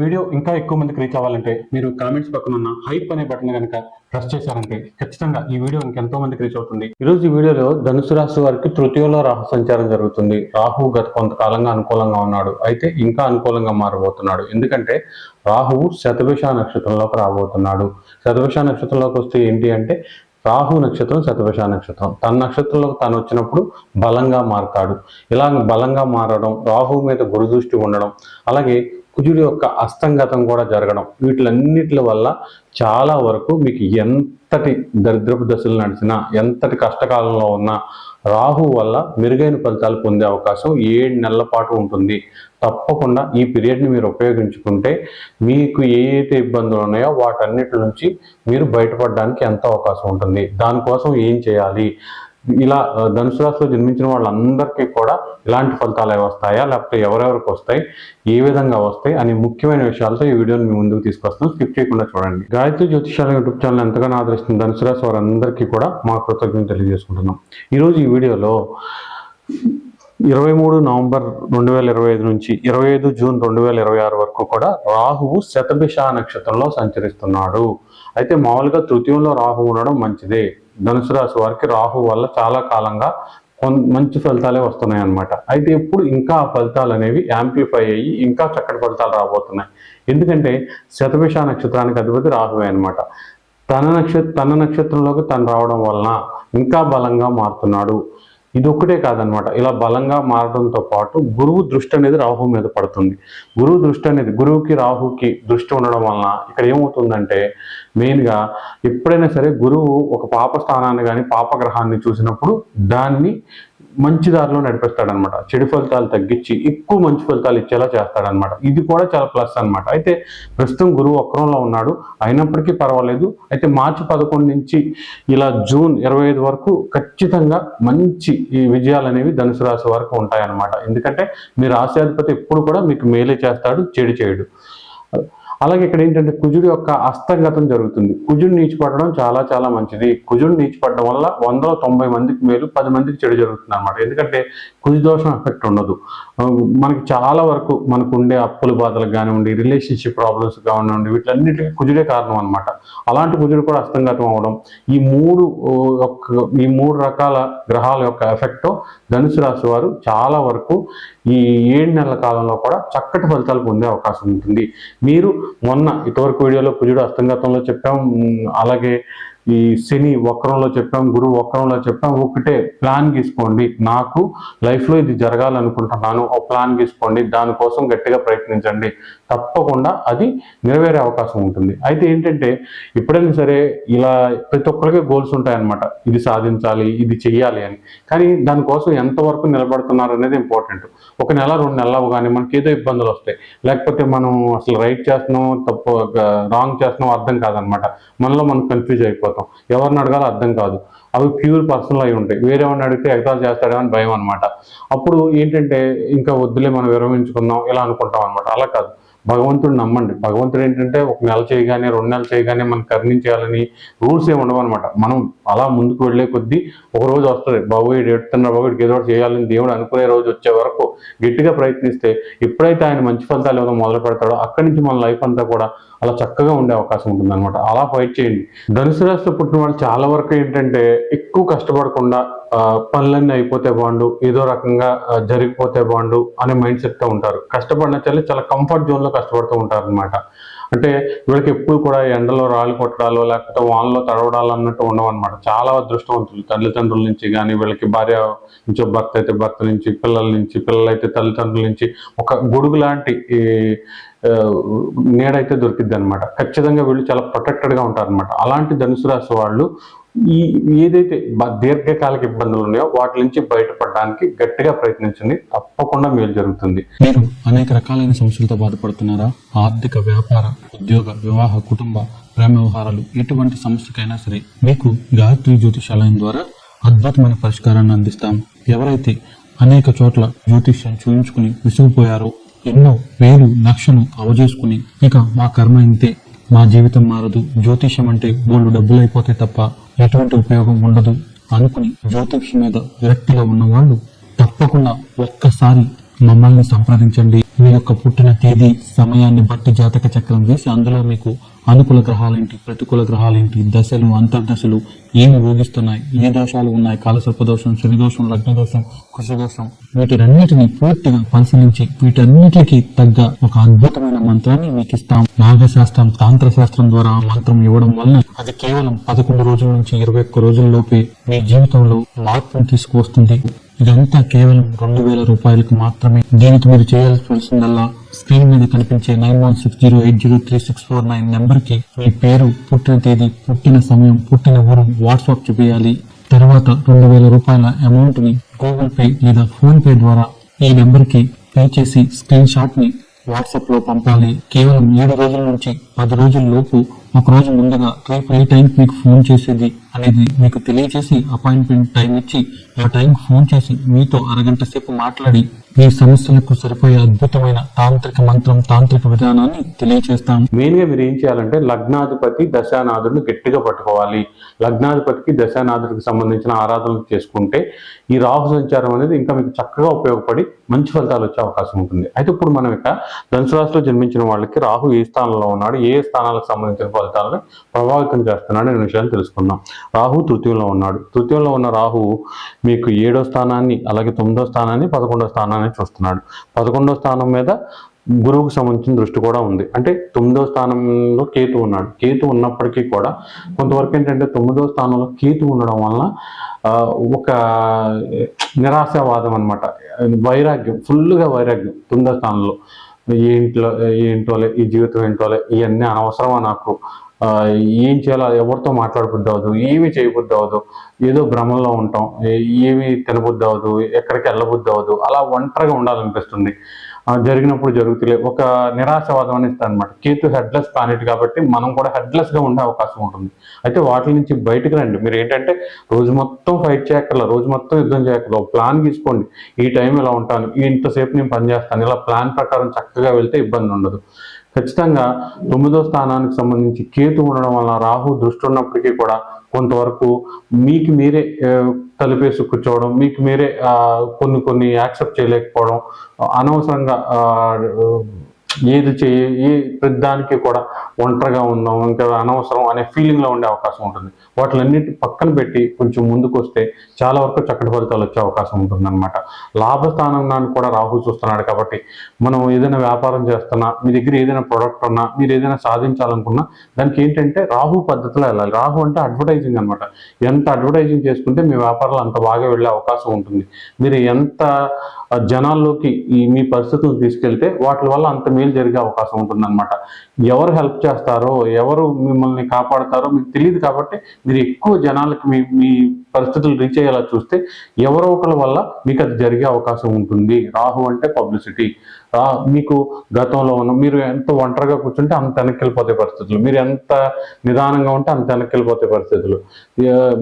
Video ఇంకా ఎక్కువ మందికి రీచ్ అవ్వాలంటే మీరు కామెంట్స్ పక్కన ఉన్న హైప్ అనే బటన్ కనుక ప్రెస్ చేశారంటే ఖచ్చితంగా ఈ వీడియో ఇంకెంతో మందికి రీచ్ అవుతుంది. ఈ రోజు ఈ వీడియోలో ధనుసు రాశి వారికి తృతీయలో రాహు సంచారం జరుగుతుంది. రాహు గత కొంతకాలంగా అనుకూలంగా ఉన్నాడు. అయితే ఇంకా అనుకూలంగా మారబోతున్నాడు. ఎందుకంటే రాహువు శతభిష నక్షత్రంలోకి రాబోతున్నాడు. శతభిష నక్షత్రంలోకి వస్తే ఏంటి అంటే రాహు నక్షత్రం శతభిష నక్షత్రం. తన నక్షత్రంలోకి తను వచ్చినప్పుడు బలంగా మారతాడు. ఇలా బలంగా మారడం రాహు మీద గురుదృష్టి ఉండడం అలాగే కుజుడి యొక్క అస్తంగతం కూడా జరగడం. వీటిలన్నిటి వల్ల చాలా వరకు మీకు ఎంతటి దరిద్రపు దశలు నడిచినా ఎంతటి కష్టకాలంలో ఉన్నా రాహు వల్ల మెరుగైన ఫలితాలు పొందే అవకాశం ఏడు నెలల పాటు ఉంటుంది. తప్పకుండా ఈ పీరియడ్ని మీరు ఉపయోగించుకుంటే మీకు ఏ అయితే ఇబ్బందులు ఉన్నాయో వాటన్నిటి నుంచి మీరు బయటపడడానికి ఎంత అవకాశం ఉంటుంది. దానికోసం ఏం చేయాలి? ఇలా ధనుసు రాశిలో జన్మించిన వాళ్ళందరికీ కూడా ఇలాంటి ఫలితాలు వస్తాయా? లేకపోతే ఎవరెవరికి వస్తాయి? ఏ విధంగా వస్తాయి? అనే ముఖ్యమైన విషయాలతో ఈ వీడియోని మీ ముందుకు తీసుకొస్తాం స్కిప్ చేయకుండా చూడండి. గాయత్రి జ్యోతిషాల యూట్యూబ్ ఛానల్ ఎంతగానో ఆదరిస్తున్న ధనుసు రాశి వారందరికీ కూడా మా కృతజ్ఞతలు తెలియజేసుకుంటున్నాం. ఈరోజు ఈ వీడియోలో ఇరవై మూడు నవంబర్ రెండు వేల ఇరవై ఐదు నుంచి ఇరవై ఐదు జూన్ రెండు వేల ఇరవై ఆరు వరకు కూడా రాహువు శతభిష నక్షత్రంలో సంచరిస్తున్నాడు. అయితే మామూలుగా తృతీయంలో రాహు ఉండడం మంచిదే. ధనుసు రాశి వారికి రాహు వల్ల చాలా కాలంగా కొన్- మంచి ఫలితాలే వస్తున్నాయి అన్నమాట. అయితే ఇప్పుడు ఇంకా ఆ ఫలితాలు అనేవి యాంప్లిఫై అయ్యి ఇంకా చక్కటి ఫలితాలు రాబోతున్నాయి. ఎందుకంటే శతభిష నక్షత్రానికి అధిపతి రాహువే అనమాట తన నక్షత్ర తన నక్షత్రంలోకి తను రావడం వలన ఇంకా బలంగా మారుతున్నాడు. ఇది ఒక్కటే కాదనమాట ఇలా బలంగా మారడంతో పాటు గురువు దృష్టి అనేది రాహు మీద పడుతుంది. గురువు దృష్టి అనేది గురువుకి రాహుకి దృష్టి ఉండడం వలన ఇక్కడ ఏమవుతుందంటే మెయిన్గా ఎప్పుడైనా సరే గురువు ఒక పాప స్థానాన్ని కానీ పాపగ్రహాన్ని చూసినప్పుడు దాన్ని మంచి దారిలో నడిపిస్తాడనమాట. చెడు ఫలితాలు తగ్గించి ఎక్కువ మంచి ఫలితాలు ఇచ్చేలా చేస్తాడనమాట. ఇది కూడా చాలా ప్లస్ అనమాట. అయితే ప్రస్తుతం గురువు వక్రంలో ఉన్నాడు. అయినప్పటికీ పర్వాలేదు. అయితే మార్చి పదకొండు నుంచి ఇలా జూన్ ఇరవై ఐదు వరకు ఖచ్చితంగా మంచి ఈ విజయాలు అనేవి ధనుసు రాశి వరకు ఉంటాయన్నమాట. ఎందుకంటే మీ రాశ్యాధిపతి ఎప్పుడు కూడా మీకు మేలే చేస్తాడు చెడు చేయడు. అలాగే ఇక్కడ ఏంటంటే కుజుడి యొక్క అస్తంగతం జరుగుతుంది. కుజుడు నీచిపడడం చాలా చాలా మంచిది. కుజుడు నీచిపడడం వల్ల వందల తొంభై మందికి మేలు పది మందికి చెడు జరుగుతుంది అనమాట ఎందుకంటే కుజు దోషం ఎఫెక్ట్ ఉండదు. మనకి చాలా వరకు మనకు ఉండే అప్పుల బాధలకు కానివ్వండి రిలేషన్షిప్ ప్రాబ్లమ్స్ కానివ్వండి వీటిలన్నిటికీ కుజుడే కారణం అనమాట అలాంటి కుజుడు కూడా అస్తంగతం అవ్వడం ఈ మూడు యొక్క ఈ మూడు రకాల గ్రహాల యొక్క ఎఫెక్ట్ ధనుసు రాశి వారు చాలా వరకు ఈ ఏడు నెలల కాలంలో కూడా చక్కటి ఫలితాలు పొందే అవకాశం ఉంటుంది. మీరు మొన్న ఇటువరకు వీడియోలో కుజుడు అస్తంగతంలో చెప్పాం. అలాగే ఈ శని వక్రంలో చెప్పాం గురువు వక్రంలో చెప్పాం ఒకటే ప్లాన్ గీసుకోండి. నాకు లైఫ్లో ఇది జరగాలనుకుంటున్నాను ఒక ప్లాన్ గీసుకోండి దానికోసం గట్టిగా ప్రయత్నించండి. తప్పకుండా అది నెరవేరే అవకాశం ఉంటుంది. అయితే ఏంటంటే ఎప్పుడైనా సరే ఇలా ప్రతి ఒక్కరికి గోల్స్ ఉంటాయన్నమాట. ఇది సాధించాలి ఇది చెయ్యాలి అని. కానీ దానికోసం ఎంతవరకు నిలబడుతున్నారు అనేది ఇంపార్టెంట్ ఒక నెల రెండు నెలలు అవగానే మనకి ఏదో ఇబ్బందులు వస్తాయి. లేకపోతే మనం అసలు రైట్ చేస్తున్నాం తప్పు రాంగ్ చేస్తున్నాం అర్థం కాదనమాట మనలో మనం కన్ఫ్యూజ్ అయిపోతాం. ఎవరిని అడగాలో అర్థం కాదు. అవి ప్యూర్ పర్సనల్ అయి ఉంటాయి. వేరేవాడిని అడిగితే ఎగతాలు చేస్తాడేమో అని భయం అనమాట అప్పుడు ఏంటంటే ఇంకా వద్దులే మనం విరమించుకుందాం ఇలా అనుకుంటాం అనమాట అలా కాదు. భగవంతుడు నమ్మండి. భగవంతుడు ఏంటంటే ఒక నెల చేయగానే రెండు నెలలు చేయగానే మనం కర్ణించేయాలని రూల్స్ ఏమి ఉండవు అనమాట మనం అలా ముందుకు వెళ్ళే కొద్దీ ఒక రోజు వస్తుంది. బాబు ఇడు ఎడుతున్నారు బాబు ఇడికి ఏదో చేయాలని దేవుడు అనుకునే రోజు వచ్చే వరకు గట్టిగా ప్రయత్నిస్తే ఎప్పుడైతే ఆయన మంచి ఫలితాలు ఇవ్వడం మొదలు పెడతాడో అక్కడి నుంచి మన లైఫ్ అంతా కూడా చాలా చక్కగా ఉండే అవకాశం ఉంటుంది అనమాట అలా ఫైట్ చేయండి. ధనుసు రాశిలో పుట్టిన వాళ్ళు చాలా వరకు ఏంటంటే ఎక్కువ కష్టపడకుండా పనులన్నీ అయిపోతే బాగుండు ఏదో రకంగా జరిగిపోతే బాగుండు అనే మైండ్ సెట్తో ఉంటారు. కష్టపడిన చల్లి చాలా కంఫర్ట్ జోన్లో కష్టపడుతూ ఉంటారు అనమాట అంటే వీళ్ళకి ఎప్పుడు కూడా ఎండలో రాళ్ళు కొట్టడాలు లేకపోతే వానలో తడవడాలు అన్నట్టు ఉండవన్నమాట. చాలా అదృష్టవంతులు. తల్లిదండ్రుల నుంచి కానీ వీళ్ళకి భార్య నుంచి భర్త అయితే భర్త నుంచి పిల్లల నుంచి పిల్లలైతే తల్లిదండ్రుల నుంచి ఒక గొడుగు లాంటి నేడైతే దొరికిద్ది అనమాట ఖచ్చితంగా వీళ్ళు చాలా ప్రొటెక్టెడ్గా ఉంటారు అనమాట అలాంటి ధనుసు రాశి వాళ్ళు ఈ ఏదైతే దీర్ఘకాలిక ఇబ్బందులు ఉన్నాయో వాటి నుంచి బయటపడడానికి గట్టిగా ప్రయత్నించండి. తప్పకుండా మేలు జరుగుతుంది. మీరు అనేక రకాలైన సమస్యలతో బాధపడుతున్నారా? ఆర్థిక వ్యాపార ఉద్యోగ వివాహ కుటుంబ ప్రేమ వ్యవహారాలు ఎటువంటి సమస్యకైనా సరే మీకు గాయత్రి జ్యోతిషాలయం ద్వారా అద్భుతమైన పరిష్కారాన్ని అందిస్తాం. ఎవరైతే అనేక చోట్ల జ్యోతిష్యం చూయించుకుని విసిగిపోయారో ఎన్నో వేలు లక్షలు అవజేసుకుని ఇక మా కర్మ ఇంతే. మా జీవితం మారదు. జ్యోతిష్యం అంటే బోళ్ళు డబ్బులు అయిపోతే తప్ప ఎటువంటి ఉపయోగం ఉండదు అనుకుని జ్యోతిష్యం మీద విరక్తిలో ఉన్న వాళ్ళు తప్పకుండా ఒక్కసారి మమ్మల్ని సంప్రదించండి. మీ యొక్క పుట్టిన తేదీ సమయాన్ని బట్టి జాతక చక్రం వేసి అందులో మీకు అనుకూల గ్రహాలేంటి ప్రతికూల గ్రహాలేంటి దశలు అంతర్దశలు ఏమి ఊగిస్తున్నాయి ఏ దోషాలు ఉన్నాయి కాలసర్ప దోషం శని దోషం లగ్న దోషం పూర్తిగా పరిశీలించి వీటన్నిటికి తగ్గ ఒక అద్భుతమైన మంత్రాన్ని మీకు ఇస్తాం. నాగశాస్త్రం తాంత్ర శాస్త్రం ద్వారా మంత్రం ఇవ్వడం వల్ల అది కేవలం పదకొండు రోజుల నుంచి ఇరవై ఒక్క రోజుల లోపే మీ జీవితంలో మార్పును తీసుకువస్తుంది. ఇదంతా కేవలం రెండు వేల రూపాయలకు మాత్రమే. దీనికి మీరు చేయాల్సిందల్లా స్క్రీన్ మీద కనిపించే nine one six zero eight zero three six four nine నెంబర్కి మీ పేరు పుట్టిన తేదీ పుట్టిన సమయం పుట్టిన ఊరు వాట్సాప్ చూపించాలి తర్వాత రెండు వేల రూపాయల అమౌంట్ని గూగుల్ పే లేదా ఫోన్ పే ద్వారా ఈ నెంబర్కి పే చేసి స్క్రీన్ షాట్ని వాట్సాప్లో పంపాలి. కేవలం ఏడు రోజుల నుంచి పది రోజుల లోపు ఒక రోజు ముందుగా రేపు ఏ టైంకి మీకు ఫోన్ చేసేది అనేది మీకు తెలియజేసి అపాయింట్మెంట్ టైం ఇచ్చి ఆ టైంకి ఫోన్ చేసి మీతో అరగంట సేపు మాట్లాడి మీ సమస్యలకు సరిపోయే అద్భుతమైన తాంత్రిక మంత్రం తాంత్రిక విధానాన్ని తెలియజేస్తాం. మెయిన్గా మీరు ఏం చేయాలంటే లగ్నాధిపతి దశానాథుడిని గట్టిగా పట్టుకోవాలి. లగ్నాధిపతికి దశానాథుడికి సంబంధించిన ఆరాధనలు చేసుకుంటే ఈ రాహు సంచారం అనేది ఇంకా మీకు చక్కగా ఉపయోగపడి మంచి ఫలితాలు వచ్చే అవకాశం ఉంటుంది. అయితే ఇప్పుడు మనం ఇక ధనుసు రాశిలో జన్మించిన వాళ్ళకి రాహు ఏ స్థానంలో ఉన్నాడు ఏ స్థానాలకు సంబంధించిన ఫలితాలను ప్రభావితం చేస్తున్నాడు అనే విషయాన్ని తెలుసుకుందాం. రాహు తృతీయంలో ఉన్నాడు. తృతీయంలో ఉన్న రాహు మీకు ఏడో స్థానాన్ని అలాగే తొమ్మిదో స్థానాన్ని పదకొండో స్థానాన్ని చూస్తున్నాడు. పదకొండో స్థానం మీద గురువుకు సంబంధించిన దృష్టి కూడా ఉంది. అంటే తొమ్మిదో స్థానంలో కేతు ఉన్నాడు. కేతు ఉన్నప్పటికీ కూడా కొంతవరకు ఏంటంటే తొమ్మిదో స్థానంలో కేతు ఉండడం వలన ఒక నిరాశావాదం అనమాట వైరాగ్యం ఫుల్గా వైరాగ్యం తొమ్మిదో స్థానంలో. ఏంట్లో ఏంటోలే ఈ జీవితం ఏంటోలే ఇవన్నీ అనవసరమా నాకు? ఏం చేయాలో ఎవరితో మాట్లాడబుద్ది అవ్వదు ఏమి చేయబుద్ది అవ్వదు. ఏదో భ్రమంలో ఉంటాం ఏమి తినబుద్ది అవ్వదు ఎక్కడికి వెళ్ళబుద్ది అవ్వదు. అలా ఒంటరిగా ఉండాలనిపిస్తుంది. జరిగినప్పుడు జరుగుతులే ఒక నిరాశవాదం అని ఇస్తాను అనమాట కేతు హెడ్లెస్ ప్లానెట్ కాబట్టి మనం కూడా హెడ్లెస్గా ఉండే అవకాశం ఉంటుంది. అయితే వాటి నుంచి బయటకు రండి. మీరు ఏంటంటే రోజు మొత్తం ఫైట్ చేయక్కర్లా రోజు మొత్తం యుద్ధం చేయక్కర్లా. ప్లాన్ తీసుకోండి ఈ టైం ఇలా ఉంటాను ఇంతసేపు నేను పని చేస్తాను. ఇలా ప్లాన్ ప్రకారం చక్కగా వెళ్తే ఇబ్బంది ఉండదు. ఖచ్చితంగా తొమ్మిదో స్థానానికి సంబంధించి కేతు ఉండడం వల్ల రాహు దృష్టి ఉన్నప్పటికీ కూడా కొంతవరకు మీకు మీరే తలిపేసి కూర్చోవడం మీకు మీరే కొన్ని కొన్ని యాక్సెప్ట్ చేయలేకపోవడం అనవసరంగా ఏది చేయ ఏ ప్రతిదానికి కూడా ఒంటరిగా ఉందాం ఇంకా అనవసరం అనే ఫీలింగ్లో ఉండే అవకాశం ఉంటుంది. వాటిలన్నిటి పక్కన పెట్టి కొంచెం ముందుకు వస్తే చాలా వరకు చక్కటి ఫలితాలు వచ్చే అవకాశం ఉంటుంది అనమాట లాభస్థానాన్ని కూడా రాహు చూస్తున్నాడు కాబట్టి మనం ఏదైనా వ్యాపారం చేస్తున్నా మీ దగ్గర ఏదైనా ప్రోడక్ట్ ఉన్నా మీరు ఏదైనా సాధించాలనుకున్నా దానికి ఏంటంటే రాహు పద్ధతిలో వెళ్ళాలి. రాహు అంటే అడ్వర్టైజింగ్ అనమాట ఎంత అడ్వర్టైజింగ్ చేసుకుంటే మీ వ్యాపారాలు అంత బాగా వెళ్ళే అవకాశం ఉంటుంది. మీరు ఎంత జనాల్లోకి ఈ మీ పరిస్థితులు తీసుకెళ్తే వాటి వల్ల అంత మేలు జరిగే అవకాశం ఉంటుందన్నమాట. ఎవరు హెల్ప్ చేస్తారో ఎవరు మిమ్మల్ని కాపాడతారో మీకు తెలియదు కాబట్టి మీరు ఎక్కువ జనాలకి మీ మీ పరిస్థితులు రీచ్ అయ్యేలా చూస్తే ఎవరో ఒకరి వల్ల మీకు అది జరిగే అవకాశం ఉంటుంది. రాహు అంటే పబ్లిసిటీ. రా మీకు గతంలో ఉన్న మీరు ఎంత ఒంటరిగా కూర్చుంటే అంత వెనక్కి వెళ్ళిపోతే పరిస్థితులు. మీరు ఎంత నిదానంగా ఉంటే అంత వెనక్కి వెళ్ళిపోతే పరిస్థితులు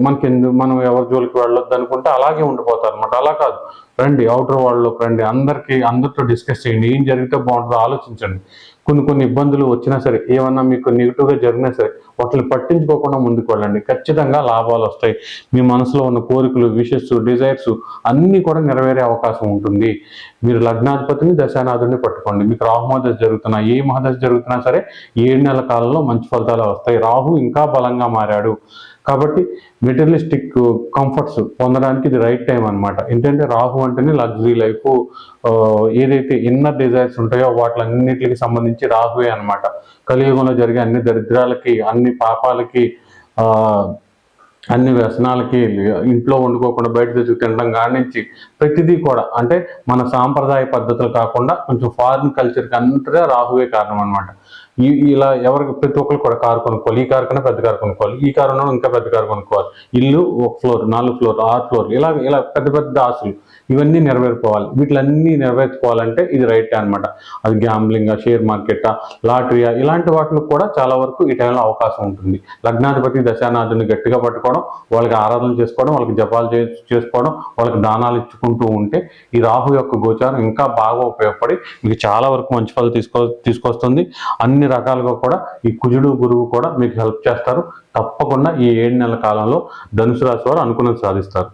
మనకి మనం ఎవరి జోలికి వెళ్ళొద్దు అనుకుంటే అలాగే ఉండిపోతారు అనమాట అలా కాదు. రండి అవుటర్ వాళ్ళలోకి రండి. అందరికీ అందరితో డిస్కస్ చేయండి. ఏం జరిగితే బాగుంటుందో ఆలోచించండి. కొన్ని కొన్ని ఇబ్బందులు వచ్చినా సరే ఏమన్నా మీకు నెగిటివ్గా జరిగినా సరే వాటిని పట్టించుకోకుండా ముందుకు వెళ్ళండి. ఖచ్చితంగా లాభాలు వస్తాయి. మీ మనసులో ఉన్న కోరికలు విషెస్ డిజైర్స్ అన్నీ కూడా నెరవేరే అవకాశం ఉంటుంది. మీరు లగ్నాధిపతిని దశానాథుడిని పట్టుకోండి. మీకు రాహు మహదశ జరుగుతున్నా ఏ మహదశ జరుగుతున్నా సరే ఏడు నెలల కాలంలో మంచి ఫలితాలు వస్తాయి. రాహు ఇంకా బలంగా మారాడు. కాబట్టి మెటీరియలిస్టిక్ కంఫర్ట్స్ పొందడానికి ఇది రైట్ టైం అనమాట ఏంటంటే రాహు అంటేనే లగ్జరీ లైఫ్ ఏదైతే ఇన్నర్ డిజైర్స్ ఉంటాయో వాటిలన్నిటికి సంబంధించి రాహువే అనమాట కలియుగంలో జరిగే అన్ని దరిద్రాలకి అన్ని పాపాలకి అన్ని వ్యసనాలకి ఇంట్లో వండుకోకుండా బయట తెచ్చి తినడం కానించి ప్రతిదీ కూడా అంటే మన సాంప్రదాయ పద్ధతులు కాకుండా కొంచెం ఫారిన్ కల్చర్కి అంతగా రాహువే కారణం అనమాట ఈ ఇలా ఎవరికి ప్రతి ఒక్కరు కూడా కారు కొనుక్కోవాలి ఈ కారు కన్నా పెద్ద కారు కొనుక్కోవాలి ఈ కారు ఉన్నవాడు ఇంకా పెద్ద కారు కొనుక్కోవాలి. ఇల్లు ఒక ఫ్లోర్ నాలుగు ఫ్లోర్ ఆరు ఫ్లోర్ ఇలా ఇలా పెద్ద పెద్ద ఆశలు ఇవన్నీ నెరవేర్చుకోవాలి. వీటిలన్నీ నెరవేర్చుకోవాలంటే ఇది రైటే అనమాట అది గ్యాంబ్లింగ్ షేర్ మార్కెట్ లాటరీయా ఇలాంటి వాటిలో కూడా చాలా వరకు ఈ టైంలో అవకాశం ఉంటుంది. లగ్నాధిపతి దశానాథుని గట్టిగా పట్టుకోవడం వాళ్ళకి ఆరాధన చేసుకోవడం వాళ్ళకి జపాలు చే చేసుకోవడం వాళ్ళకి దానాలు ఇచ్చుకుంటూ ఉంటే ఈ రాహు యొక్క గోచారం ఇంకా బాగా ఉపయోగపడి మీకు చాలా వరకు మంచి ఫలితం తీసుకో తీసుకొస్తుంది. అన్ని రకాలుగా కూడా ఈ కుజుడు గురువు కూడా మీకు హెల్ప్ చేస్తారు. తప్పకుండా ఈ ఏడు నెలల కాలంలో ధనుసు రాశి వారు అనుకున్నది సాధిస్తారు.